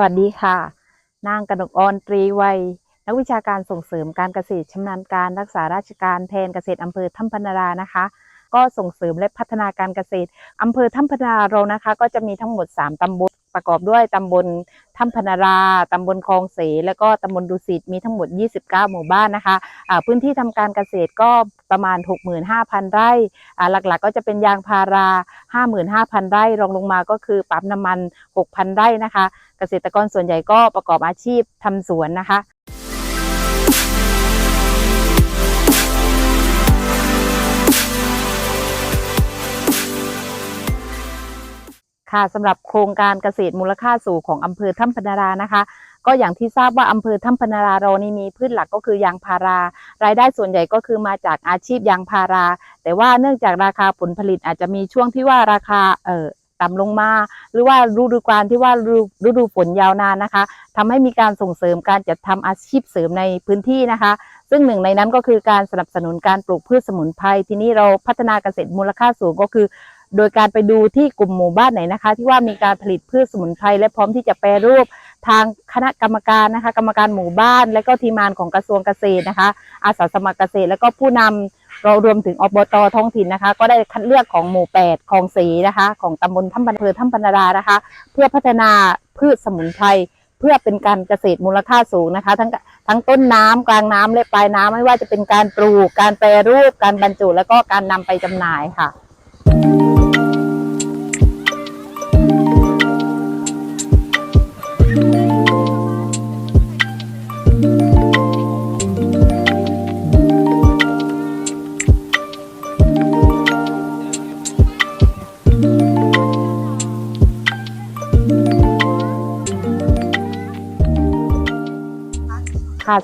วัสดีค่ะ นางกนกออนตรีวัย นักวิชาการส่งเสริมการเกษตรชำนาญการรักษาราชการแทนเกษตรอำเภอถ้ำพนารานะคะ ก็ส่งเสริมและพัฒนาการเกษตรอำเภอถ้ำพนาราเรานะคะ ก็จะมีทั้งหมด 3 ตำบล ประกอบด้วยตำบลถ้ำพนาราตำบลคลองเส และก็ตำบลดุสิต มีทั้งหมด 29 หมู่บ้านนะคะอ่าพื้นที่ทำการเกษตรก็ประมาณ 65,000 ไร่อ่าหลักๆก็จะเป็นยางพารา 55,000 ไร่ รองลงมาก็คือปั๊มน้ำมัน 6,000 ไร่นะคะ เกษตรกรส่วนใหญ่ก็ประกอบอาชีพทำสวนนะคะ ค่ะสำหรับโครงการเกษตรมูลค่าสูงของอำเภอถ้ำพนารานะคะ ก็อย่างที่ทราบว่าอำเภอถ้ำพนาราเรานี่มีพืชหลักก็คือยางพารา รายได้ส่วนใหญ่ก็คือมาจากอาชีพยางพารา แต่ว่าเนื่องจากราคาผลผลิตอาจจะมีช่วงที่ว่าราคาเอ่อต่ำลงมา หรือว่าฤดูกาลที่ว่าฤดูฤดูฝนยาวนานนะคะทำให้มีการส่งเสริมการจัดทำอาชีพเสริมในพื้นที่นะคะ ซึ่งหนึ่งในนั้นก็คือการสนับสนุนการปลูกพืชสมุนไพรทีนี้เราพัฒนาเกษตรมูลค่าสูงก็คือ โดยการไปดูที่กลุ่มหมู่บ้านไหนนะคะ ที่ว่ามีการผลิตพืชสมุนไพรและพร้อมที่จะแปรรูปทางคณะกรรมการนะคะ กรรมการหมู่บ้าน และก็ทีมงานของกระทรวงเกษตรนะคะ อาสาสมัครเกษตร และก็ผู้นำเรารวมถึงอบตท้องถิ่นนะคะ ก็ได้คัดเลือกของหมู่ 8 ของสีนะคะ ของตำบลถ้ำบันเพอถ้ำปันดานะคะ เพื่อพัฒนาพืชสมุนไพรเพื่อเป็นการเกษตรมูลค่าสูงนะคะ ทั้งทั้งต้นน้ำกลางน้ำและปลายน้ำไม่ว่าจะเป็นการปลูก การแปรรูป การบรรจุ แล้วก็การนำไปจำหน่ายค่ะ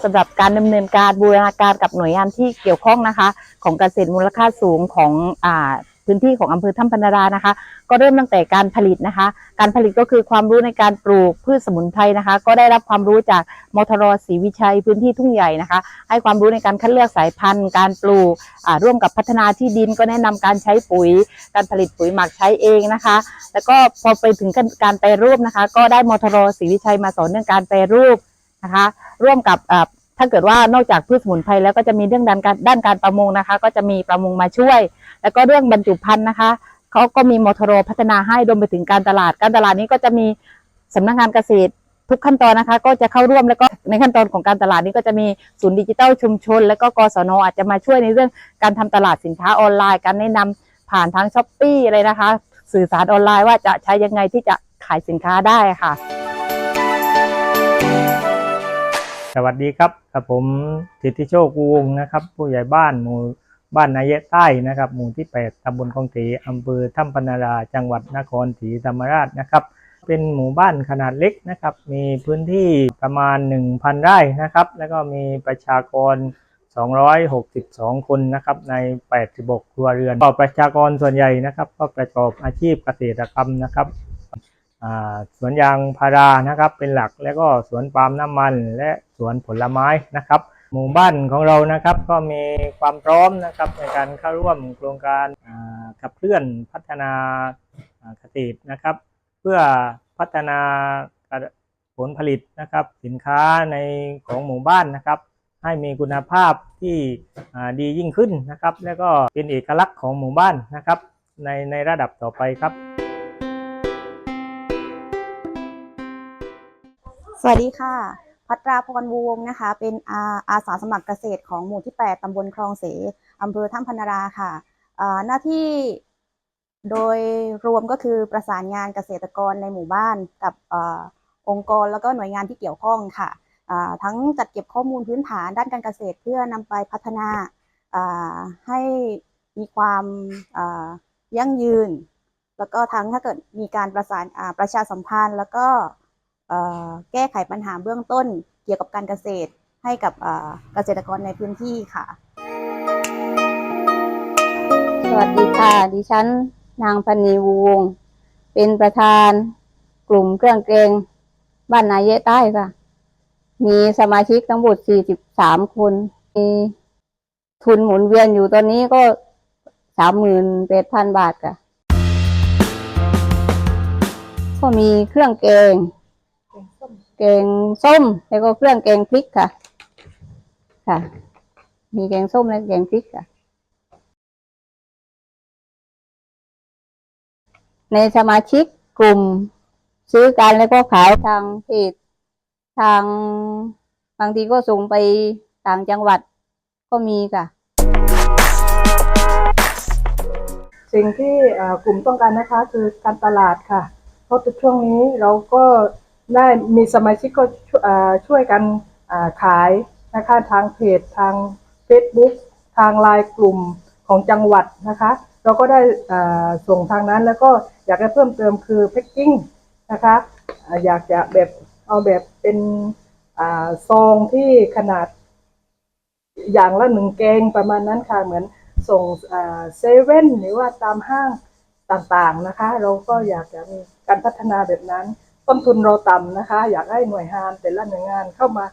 สำหรับการดำเนินการบูรณาการกับหน่วยงานที่เกี่ยวข้องนะคะ ของเกษตรมูลค่าสูงของอ่าพื้นที่ของอำเภอถ้ำพนารานะคะ ก็เริ่มตั้งแต่การผลิตนะคะ การผลิตก็คือความรู้ในการปลูกพืชสมุนไพรนะคะ ก็ได้รับความรู้จากมทรศรีวิชัยพื้นที่ทุ่งใหญ่นะคะ ให้ความรู้ในการคัดเลือกสายพันธุ์ การปลูกร่วมกับพัฒนาที่ดินก็แนะนำการใช้ปุ๋ย การผลิตปุ๋ยหมักใช้เองนะคะ แล้วก็พอไปถึงการแปรรูปนะคะ ก็ได้มทรศรีวิชัยมาสอนเรื่องการแปรรูป นะคะ ร่วมกับถ้าเกิดว่านอกจากพืชสมุนไพรแล้วก็จะมีเรื่องด้านการด้านการประมงนะคะ ก็จะมีประมงมาช่วย แล้วก็เรื่องบรรจุภัณฑ์นะคะเขาก็มีมทรพัฒนาให้รวมไปถึงการตลาด การตลาดนี้ก็จะมีสำนักงานเกษตรทุกขั้นตอนนะคะ ก็จะเข้าร่วมแล้วก็ในขั้นตอนของการตลาดนี้ก็จะมีศูนย์ดิจิทัลชุมชน แล้วก็กศนอาจจะมาช่วยในเรื่องการทำตลาดสินค้าออนไลน์ การแนะนำผ่านทางช้อปปี้อะไรนะคะ สื่อสารออนไลน์ว่าจะใช้ยังไงที่จะขายสินค้าได้ค่ะ สวัสดีครับกับผมสิทธิโชควงนะครับ ผู้ใหญ่บ้านหมู่บ้านนายะใต้นะครับ หมู่ที่ 8ตำบลคลองศรีอำเภอถ้ำพนาราจังหวัดนครศรีธรรมราชนะครับ เป็นหมู่บ้านขนาดเล็กนะครับ มีพื้นที่ประมาณ 1,000 ไร่นะครับ แล้วก็มีประชากร 262 คนนะครับใน 86 ครัวเรือนก็ประชากรส่วนใหญ่นะครับ ก็ประกอบอาชีพเกษตรกรรมนะครับสวนยางพารานะครับเป็นหลักแล้วก็สวนปาล์มน้ำมันและ วนผลไม้นะครับ หมู่บ้านของเรานะครับก็มีความพร้อมนะครับในการเข้าร่วมโครงการขับเคลื่อนพัฒนาเกษตรนะครับ เพื่อพัฒนาผลผลิตนะครับสินค้าในของหมู่บ้านนะครับ ให้มีคุณภาพที่ดียิ่งขึ้นนะครับ แล้วก็เป็นเอกลักษณ์ของหมู่บ้านนะครับ ในในระดับต่อไปครับ สวัสดีค่ะ พัตราพรวงนะคะ เป็นอาอาสาสมัครเกษตรของหมู่ที่ 8ตำบลคลองเสอำเภอถ้ำพนาราค่ะหน้าที่โดยรวมก็คือประสานงานเกษตรกรในหมู่บ้านกับอองค์กรแล้วก็หน่วยงานที่เกี่ยวข้องค่ะทั้งจัดเก็บข้อมูลพื้นฐานด้านการเกษตรเพื่อนำไปพัฒนาให้มีความยั่งยืน แล้วก็ทั้งถ้าเกิดมีการประสานประชาสัมพันธ์แล้วก็ แก้ไขปัญหาเบื้องต้นเกี่ยวกับการเกษตรให้กับเกษตรกรในพื้นที่ค่ะ สวัสดีค่ะ ดิฉัน นางพนีวงศ์เป็นประธาน กลุ่มเครื่องเกรงบ้านนายเยะใต้ค่ะ มีสมาชิกทั้งหมด 43 คน มีทุนหมุนเวียนอยู่ตอนนี้ก็ 38,000 บาทค่ะ ก็มีเครื่องแกง งส้ม แล้วก็เครื่องแกงพริกค่ะ ค่ะ มีแกงส้มและแกงพริกค่ะ ในสมาชิกกลุ่มซื้อกันแล้วก็ขายทางเพจทางบางทีก็ส่งไปต่างจังหวัดก็มีค่ะ สิ่งที่กลุ่มต้องการนะคะคือการตลาดค่ะ เพราะช่วงนี้เราก็ ได้มีสมาชิกก็ช่วยกันขายนะคะทางเพจทาง Facebook ทางไลน์กลุ่มของจังหวัดนะคะ เราก็ได้ส่งทางนั้นแล้วก็อยากให้เพิ่มเติมคือแพ็กกิ้งนะคะอยากจะแบบเอาแบบเป็นซองที่ขนาดอย่างละหนึ่งแกงประมาณนั้นค่ะ เหมือนส่งเซเว่นหรือว่าตามห้างต่างๆนะคะ เราก็อยากจะมีการพัฒนาแบบนั้น ต้นทุนเราต่ำนะคะ อยากให้หน่วยงานแต่ละหน่วยงานเข้ามา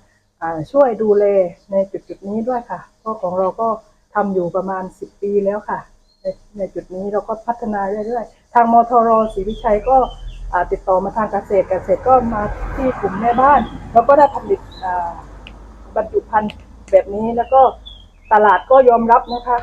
ช่วยดูแลในจุดๆนี้ด้วยค่ะเพราะของเราก็ทำอยู่ประมาณ 10 ปีแล้วค่ะ ในในจุดนี้เราก็พัฒนาเรื่อยๆ ทางมทรศรีวิชัยก็ติดต่อมาทางเกษตรเกษตรก็มาที่กลุ่มแม่บ้าน แล้วก็ได้ผลิตบรรจุภัณฑ์แบบนี้แล้วก็ตลาดก็ยอมรับนะคะ